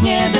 Майбутнє держави.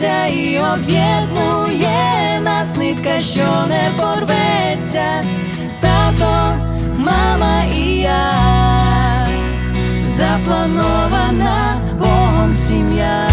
зветься і об'єднує нас нитка, що не порветься, тато, мама і я запланована Богом сім'я.